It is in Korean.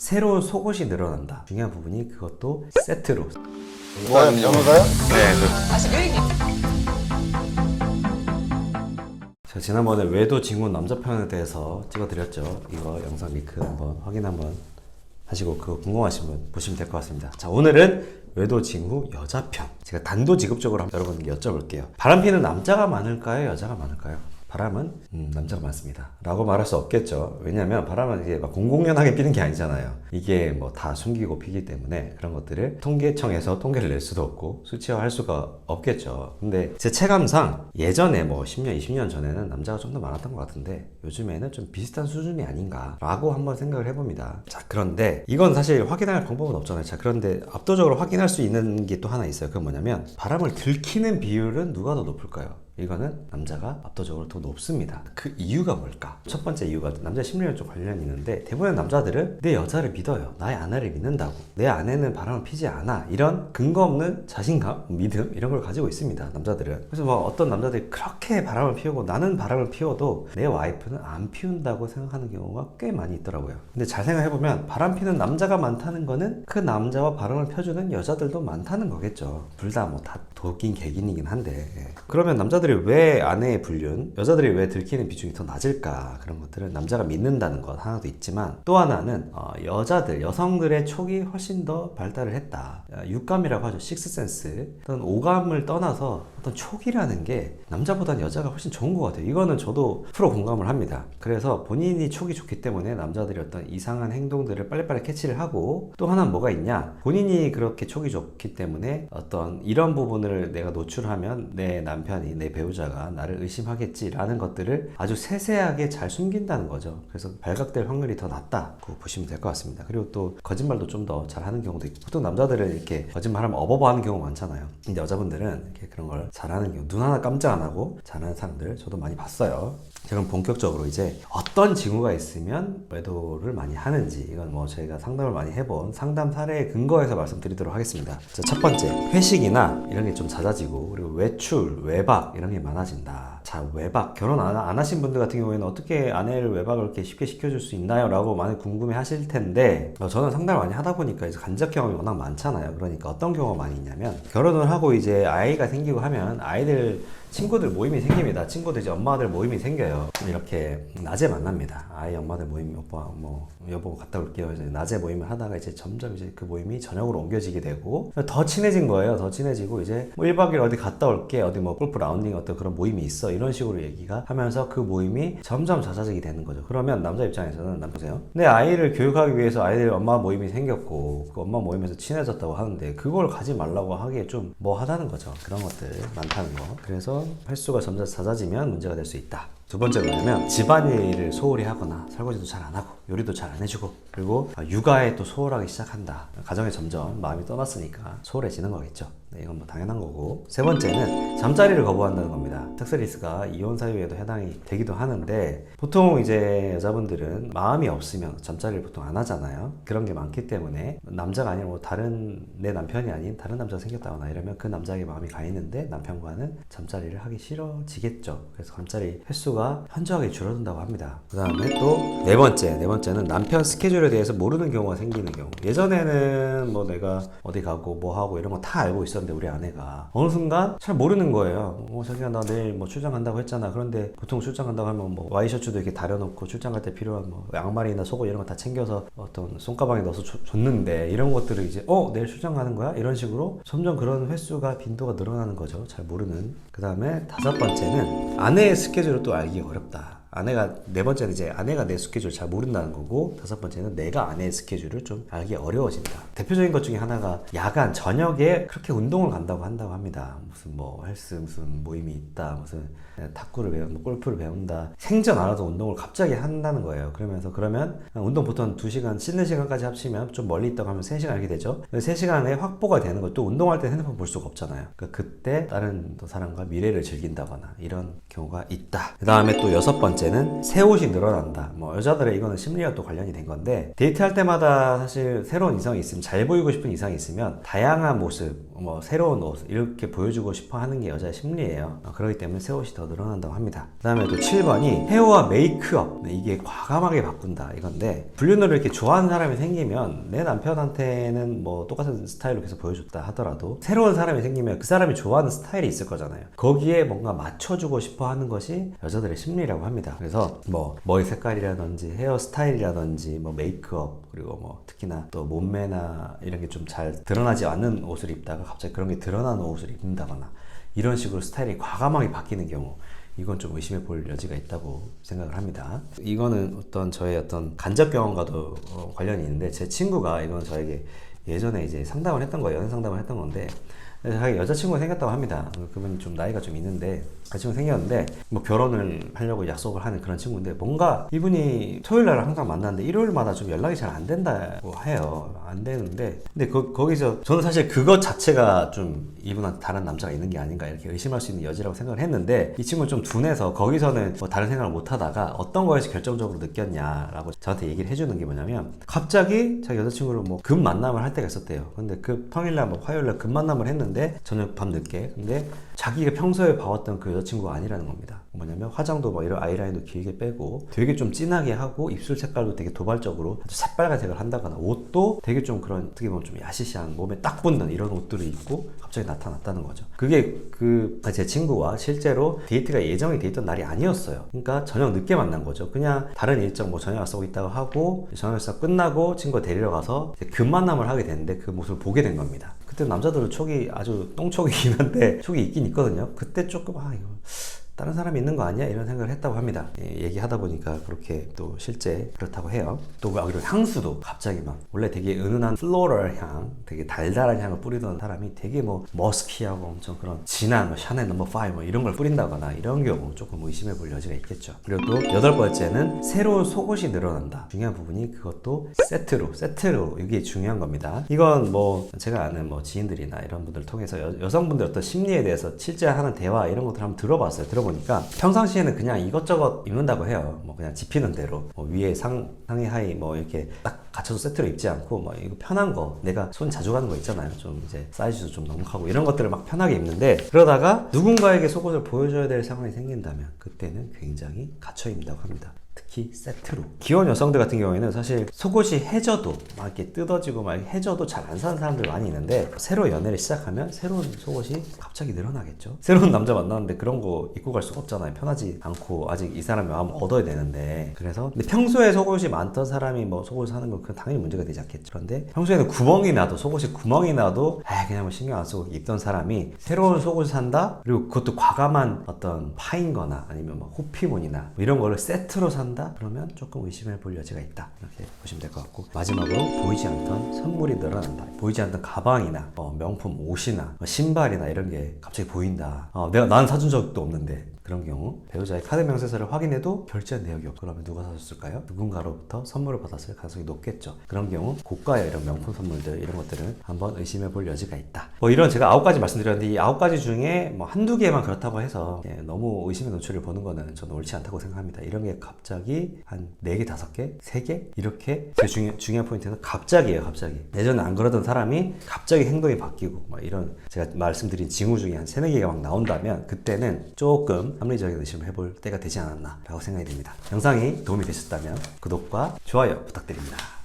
새로운 속옷이 늘어난다. 중요한 부분이 그것도 세트로. 뭐야 변호사요? 네, 그 다시 왜 얘기? 제가 지난번에 외도 진군 남자 편에 대해서 찍어드렸죠. 이거 영상 링크 한번 확인 한번 하시고 그거 궁금하신 분 보시면 될 것 같습니다. 자 오늘은 외도 진구 여자 편. 제가 단도직입적으로 한번 여러분께 여쭤볼게요. 바람피는 남자가 많을까요? 여자가 많을까요? 바람은 음, 남자가 많습니다. 라고 말할 수 없겠죠. 왜냐하면 바람은 이게 막 공공연하게 피는 게 아니잖아요. 이게 뭐 다 숨기고 피기 때문에 그런 것들을 통계청에서 통계를 낼 수도 없고 수치화할 수가 없겠죠. 근데 제 체감상 예전에 뭐 10년, 20년 전에는 남자가 좀 더 많았던 것 같은데 요즘에는 좀 비슷한 수준이 아닌가 라고 한번 생각을 해봅니다. 자, 그런데 이건 사실 확인할 방법은 없잖아요. 자, 그런데 압도적으로 확인할 수 있는 게 또 하나 있어요. 그건 뭐냐면 바람을 들키는 비율은 누가 더 높을까요? 이거는 남자가 압도적으로 더 높습니다. 그 이유가 뭘까? 첫 번째 이유가 남자 심리랑 좀 관련이 있는데 대부분의 남자들은 내 여자를 믿어요. 나의 아내를 믿는다고. 내 아내는 바람을 피지 않아. 이런 근거 없는 자신감, 믿음 이런 걸 가지고 있습니다. 남자들은. 그래서 뭐 어떤 남자들이 그렇게 바람을 피우고 나는 바람을 피워도 내 와이프는 안 피운다고 생각하는 경우가 꽤 많이 있더라고요. 근데 잘 생각해보면 바람 피는 남자가 많다는 거는 그 남자와 바람을 펴주는 여자들도 많다는 거겠죠. 둘 다 뭐다 도긴 개긴이긴 한데. 예. 그러면 남자들 이 왜 아내의 불륜, 여자들이 왜 들키는 비중이 더 낮을까? 그런 것들은 남자가 믿는다는 것 하나도 있지만 또 하나는 어, 여자들, 여성들의 촉이 훨씬 더 발달을 했다. 어, 육감이라고 하죠. 식스센스. 어떤 오감을 떠나서 어떤 촉이라는 게 남자보다는 여자가 훨씬 좋은 것 같아요. 이거는 저도 프로 공감을 합니다. 그래서 본인이 촉이 좋기 때문에 남자들이 어떤 이상한 행동들을 빨리빨리 캐치를 하고 또 하나는 뭐가 있냐? 본인이 그렇게 촉이 좋기 때문에 어떤 이런 부분을 내가 노출하면 내 남편이 내 배우자가 나를 의심하겠지라는 것들을 아주 세세하게 잘 숨긴다는 거죠. 그래서 발각될 확률이 더 낮다고 보시면 될 것 같습니다. 그리고 또 거짓말도 좀 더 잘하는 경우도 있고 보통 남자들은 이렇게 거짓말하면 어버버하는 경우가 많잖아요. 근데 여자분들은 이렇게 그런 걸 잘하는 경우 눈 하나 깜짝 안 하고 잘하는 사람들 저도 많이 봤어요. 자, 그럼 본격적으로 이제 어떤 징후가 있으면 외도를 많이 하는지 이건 뭐 저희가 상담을 많이 해본 상담 사례에 근거해서 말씀드리도록 하겠습니다. 자, 첫 번째 회식이나 이런 게 좀 잦아지고 그리고 외출, 외박 이런 게 많아진다. 자, 외박 결혼 안, 안 하신 분들 같은 경우에는 어떻게 아내를 외박을 이렇게 쉽게 시켜줄 수 있나요? 라고 많이 궁금해 하실 텐데 어, 저는 상담을 많이 하다 보니까 이제 간접 경험이 워낙 많잖아요. 그러니까 어떤 경우가 많이 있냐면 결혼을 하고 이제 아이가 생기고 하면 아이들 친구들 모임이 생깁니다. 친구들 이제 엄마들 모임이 생겨요. 이렇게 낮에 만납니다. 아이 엄마들 모임 오빠 뭐 여보 갔다 올게요. 이제 낮에 모임을 하다가 이제 점점 이제 그 모임이 저녁으로 옮겨지게 되고 더 친해진 거예요. 더 친해지고 이제 뭐 1박 2일 어디 갔다 올게. 어디 뭐 골프 라운딩 어떤 그런 모임이 있어. 이런 식으로 얘기가 하면서 그 모임이 점점 잦아지게 되는 거죠. 그러면 남자 입장에서는 남 보세요. 내 아이를 교육하기 위해서 아이들 엄마 모임이 생겼고 그 엄마 모임에서 친해졌다고 하는데 그걸 가지 말라고 하기에 좀 뭐 하다는 거죠. 그런 것들 많다는 거. 그래서 횟수가 점점 잦아지면 문제가 될 수 있다. 두 번째가 뭐냐면 집안일을 소홀히 하거나 설거지도 잘 안 하고 요리도 잘 안 해주고 그리고 육아에 또 소홀하기 시작한다. 가정에 점점 마음이 떠났으니까 소홀해지는 거겠죠. 네, 이건 뭐 당연한 거고 세 번째는 잠자리를 거부한다는 겁니다. 섹스리스가 이혼 사유에도 해당이 되기도 하는데 보통 이제 여자분들은 마음이 없으면 잠자리를 보통 안 하잖아요. 그런 게 많기 때문에 남자가 아니라 뭐 다른 내 남편이 아닌 다른 남자가 생겼다거나 이러면 그 남자에게 마음이 가 있는데 남편과는 잠자리를 하기 싫어지겠죠. 그래서 잠자리 횟수 가 현저하게 줄어든다고 합니다. 그 다음에 또 네 번째, 네 번째는 남편 스케줄에 대해서 모르는 경우가 생기는 경우. 예전에는 뭐 내가 어디 가고 뭐 하고 이런 거 다 알고 있었는데 우리 아내가 어느 순간 잘 모르는 거예요. 뭐 자기가 나 내일 뭐 출장 간다고 했잖아. 그런데 보통 출장 간다고 하면 뭐 와이셔츠도 이렇게 다려놓고 출장 갈 때 필요한 뭐 양말이나 속옷 이런 거 다 챙겨서 어떤 손가방에 넣어서 줘- 줬는데 이런 것들을 이제 어 내일 출장 가는 거야 이런 식으로 점점 그런 횟수가 빈도가 늘어나는 거죠. 잘 모르는. 그 다음에 다섯 번째는 아내의 스케줄을 또 알기 어렵다. 아내가 네 번째는 이제 아내가 내 스케줄 잘 모른다는 거고 다섯 번째는 내가 아내의 스케줄을 좀 알기 어려워진다. 대표적인 것 중에 하나가 야간 저녁에 그렇게 운동을 간다고 한다고 합니다. 무슨 뭐 헬스 무슨 모임이 있다 무슨 탁구를 배운 뭐 골프를 배운다 생전 안 하던 운동을 갑자기 한다는 거예요. 그러면서 그러면 운동 보통 2시간 씻는 시간까지 합치면 좀 멀리 있다고 하면 3시간 이렇게 되죠. 3시간에 확보가 되는 것도 운동할 때 핸드폰 볼 수가 없잖아요. 그러니까 그때 다른 또 사람과 미래를 즐긴다거나 이런 경우가 있다. 그 다음에 또 여섯 번째 번째는 새 옷이 늘어난다. 뭐 여자들의 이거는 심리와 또 관련이 된 건데 데이트할 때마다 사실 새로운 이성이 있으면 잘 보이고 싶은 이성이 있으면 다양한 모습, 뭐 새로운 옷 이렇게 보여주고 싶어 하는 게 여자의 심리예요. 어, 그렇기 때문에 새 옷이 더 늘어난다고 합니다. 그 다음에 또 7번이 헤어와 메이크업 네, 이게 과감하게 바꾼다 이건데 불륜을 이렇게 좋아하는 사람이 생기면 내 남편한테는 뭐 똑같은 스타일로 계속 보여줬다 하더라도 새로운 사람이 생기면 그 사람이 좋아하는 스타일이 있을 거잖아요. 거기에 뭔가 맞춰주고 싶어 하는 것이 여자들의 심리라고 합니다. 그래서 뭐 머리 색깔이라든지 헤어 스타일이라든지 뭐 메이크업 그리고 뭐 특히나 또 몸매나 이런 게 좀 잘 드러나지 않는 옷을 입다가 갑자기 그런 게 드러나는 옷을 입는다거나 이런 식으로 스타일이 과감하게 바뀌는 경우 이건 좀 의심해 볼 여지가 있다고 생각을 합니다. 이거는 어떤 저의 어떤 간접 경험과도 어, 관련이 있는데 제 친구가 이건 저에게 예전에 이제 상담을 했던 거예요. 연애 상담을 했던 건데 자기 여자친구가 생겼다고 합니다. 그분이 좀 나이가 좀 있는데 여자친구 생겼는데 뭐 결혼을 하려고 약속을 하는 그런 친구인데 뭔가 이분이 토요일 날 항상 만나는데 일요일마다 좀 연락이 잘 안 된다고 해요. 안 되는데 근데 거, 거기서 저는 사실 그것 자체가 좀 이분한테 다른 남자가 있는 게 아닌가 이렇게 의심할 수 있는 여지라고 생각을 했는데 이 친구는 좀 둔해서 거기서는 뭐 다른 생각을 못 하다가 어떤 거에서 결정적으로 느꼈냐라고 저한테 얘기를 해주는 게 뭐냐면 갑자기 자기 여자친구를 뭐 금 만남을 할 때가 있었대요. 근데 그 평일날 뭐 화요일날 금 만남을 했는데 저녁 밤 늦게 근데 자기가 평소에 봐왔던 그 여자친구가 아니라는 겁니다. 뭐냐면 화장도 막 이런 아이라인도 길게 빼고 되게 좀 진하게 하고 입술 색깔도 되게 도발적으로 아주 새빨간색을 한다거나 옷도 되게 좀 그런 어떻게 보면 좀 야시시한 몸에 딱 붙는 이런 옷들을 입고 갑자기 나타났다는 거죠. 그게 그 제 친구와 실제로 데이트가 예정이 돼 있던 날이 아니었어요. 그러니까 저녁 늦게 만난 거죠. 그냥 다른 일정 뭐 저녁 약속 있다고 하고 저녁 약속 끝나고 친구가 데리러 가서 금 만남을 하게 됐는데 그 모습을 보게 된 겁니다. 그때 남자들은 촉이 아주 똥촉이긴 한데 촉이 있긴 있거든요. 그때 조금 아 이거 다른 사람이 있는 거 아니야? 이런 생각을 했다고 합니다. 예, 얘기하다 보니까 그렇게 또 실제 그렇다고 해요. 또 뭐, 그리고 향수도 갑자기 막 원래 되게 은은한 플로럴 향, 되게 달달한 향을 뿌리던 사람이 되게 뭐 머스키하고 엄청 그런 진한 뭐 샤넬 넘버 5뭐 이런 걸 뿌린다거나 이런 경우 조금 의심해 볼 여지가 있겠죠. 그리고 또 여덟 번째는 새로운 속옷이 늘어난다. 중요한 부분이 그것도 세트로, 세트로 이게 중요한 겁니다. 이건 뭐 제가 아는 뭐 지인들이나 이런 분들 통해서 여, 여성분들 어떤 심리에 대해서 실제 하는 대화 이런 것들 한번 들어봤어요. 들어 보니까 평상시에는 그냥 이것저것 입는다고 해요. 뭐 그냥 집히는 대로 뭐 위에 상 상의 하의 뭐 이렇게 딱 갖춰서 세트로 입지 않고 뭐 이거 편한 거 내가 손 자주 가는 거 있잖아요. 좀 이제 사이즈도 좀 넉넉하고 이런 것들을 막 편하게 입는데 그러다가 누군가에게 속옷을 보여줘야 될 상황이 생긴다면 그때는 굉장히 갇혀 입는다고 합니다. 특히 세트로. 귀여운 여성들 같은 경우에는 사실 속옷이 해져도 막 이렇게 뜯어지고 막 해져도 잘 안 사는 사람들 많이 있는데 새로 연애를 시작하면 새로운 속옷이 갑자기 늘어나겠죠. 새로운 남자 만났는데 그런 거 입고 갈 수가 없잖아요. 편하지 않고 아직 이 사람의 마음을 얻어야 되는데. 그래서 근데 평소에 속옷이 많던 사람이 뭐 속옷을 사는 건 그건 당연히 문제가 되지 않겠죠. 그런데 평소에는 구멍이 나도 속옷이 구멍이 나도 아 그냥 뭐 신경 안 쓰고 입던 사람이 새로운 속옷을 산다? 그리고 그것도 과감한 어떤 파인 거나 아니면 뭐 호피무늬나 뭐 이런 거를 세트로 산 다? 그러면 조금 의심해 볼 여지가 있다. 이렇게 보시면 될 것 같고 마지막으로 보이지 않던 선물이 늘어난다 보이지 않던 가방이나 어, 명품 옷이나 뭐 신발이나 이런 게 갑자기 보인다 어, 내가 난 사준 적도 없는데 그런 경우 배우자의 카드 명세서를 확인해도 결제한 내역이 없고 그러면 누가 사줬을까요? 누군가로부터 선물을 받았을 가능성이 높겠죠. 그런 경우 고가의 이런 명품 선물들 이런 것들은 한번 의심해 볼 여지가 있다. 뭐 이런 제가 아홉 가지 말씀드렸는데 이 아홉 가지 중에 뭐 한두 개만 그렇다고 해서 예, 너무 의심의 노출을 보는 거는 저는 옳지 않다고 생각합니다. 이런 게 갑자기 한네 개, 다섯 개, 세개 이렇게 제일 중요, 중요한 포인트는 갑자기예요. 갑자기 예전에 안 그러던 사람이 갑자기 행동이 바뀌고 막 이런 제가 말씀드린 징후 중에 한 세네 개가 막 나온다면 그때는 조금 합리적인 의심을 해볼 때가 되지 않았나 라고 생각이 됩니다. 영상이 도움이 되셨다면 구독과 좋아요 부탁드립니다.